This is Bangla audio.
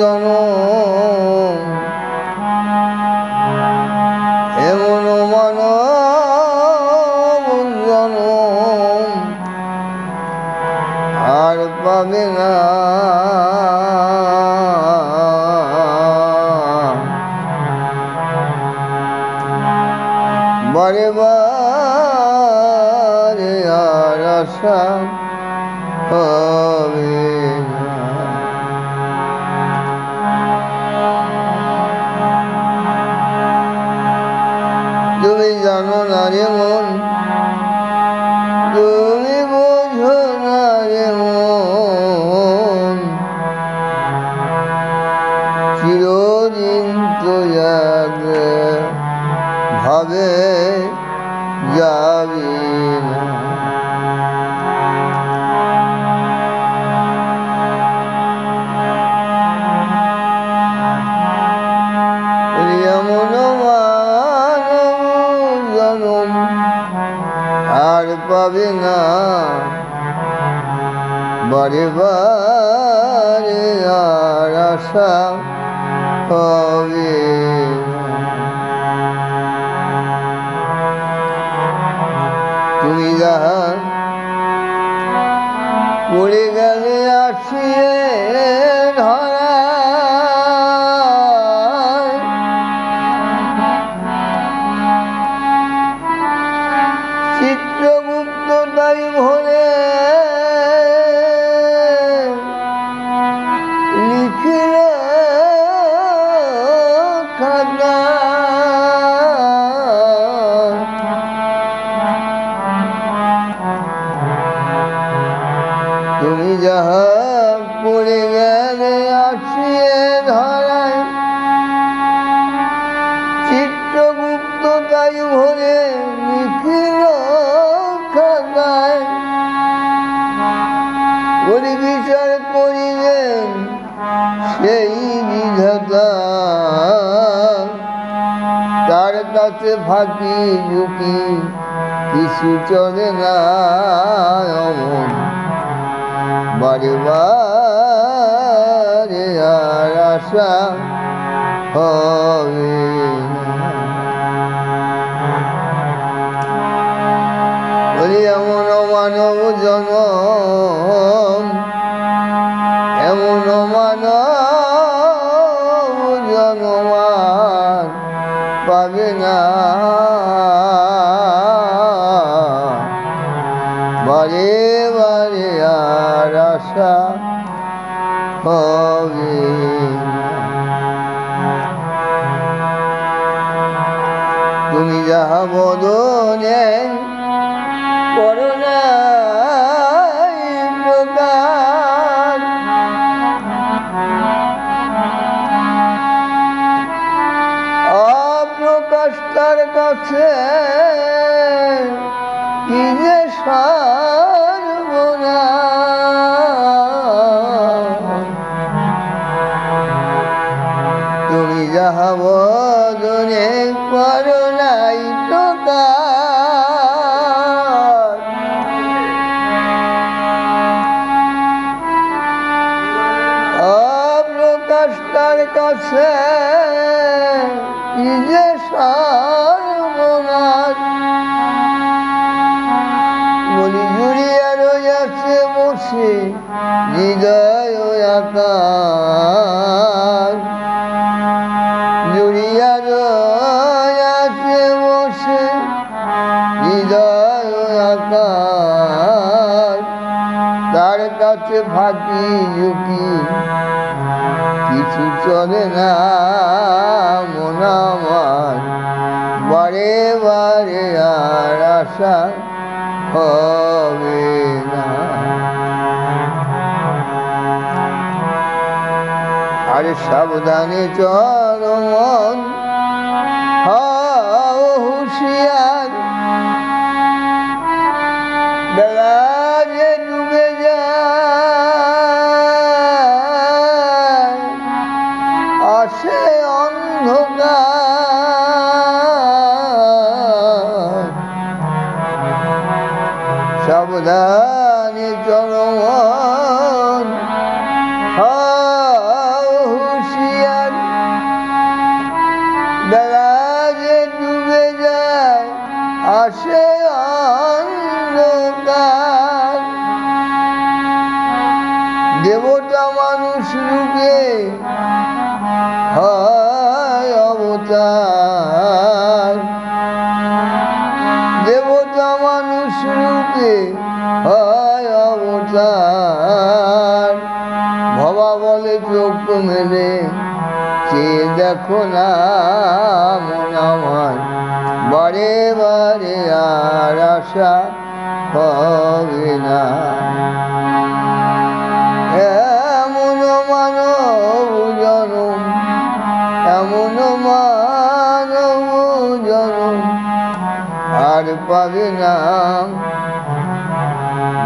জানো এমন মানব আর পাবে না। বারে বারে আর আশা হবে না মন তুমি বোঝো না রে মন। চিরদিন তো যাবে ভাবে যাবি না। পাবে না। বারে বারে আর আশা হবে। ওরি বিচার করিলেন সেই বিধাতা। তার কাছে ফাঁকি ঝুঁকি কিছু চলে না, অমন। বারে বারে আর আশা হবে বলি, এমন মানব জনম আশা হবে তুমি যাহা বদনে প্রকার তার কাছে কি যে সর্বনা যাহা বদনে করুণাই প্রকার অপ্রকাশ তার কাছে যে সর্বনাশ। জুড়িয়া রয়েছে বসে হৃদয় আকাশ। কাছে ফাঁকি ঝুঁকি কিছু চলে না মন আমার। বারে বারে আর আশা হবে না। আরে সাবধানে চল মন। হও হুঁশিয়ার সাবধানে হুশিয়ার হুঁশিয়ার। বেলা যে ডুবে যায় আসে ভবা বলে চোখ মেলে। চেয়ে দেখো না মন আমার। বারে বারে আর আশা হবে না। এমন মানব জনম এমন মানব জনম আর পাবে না।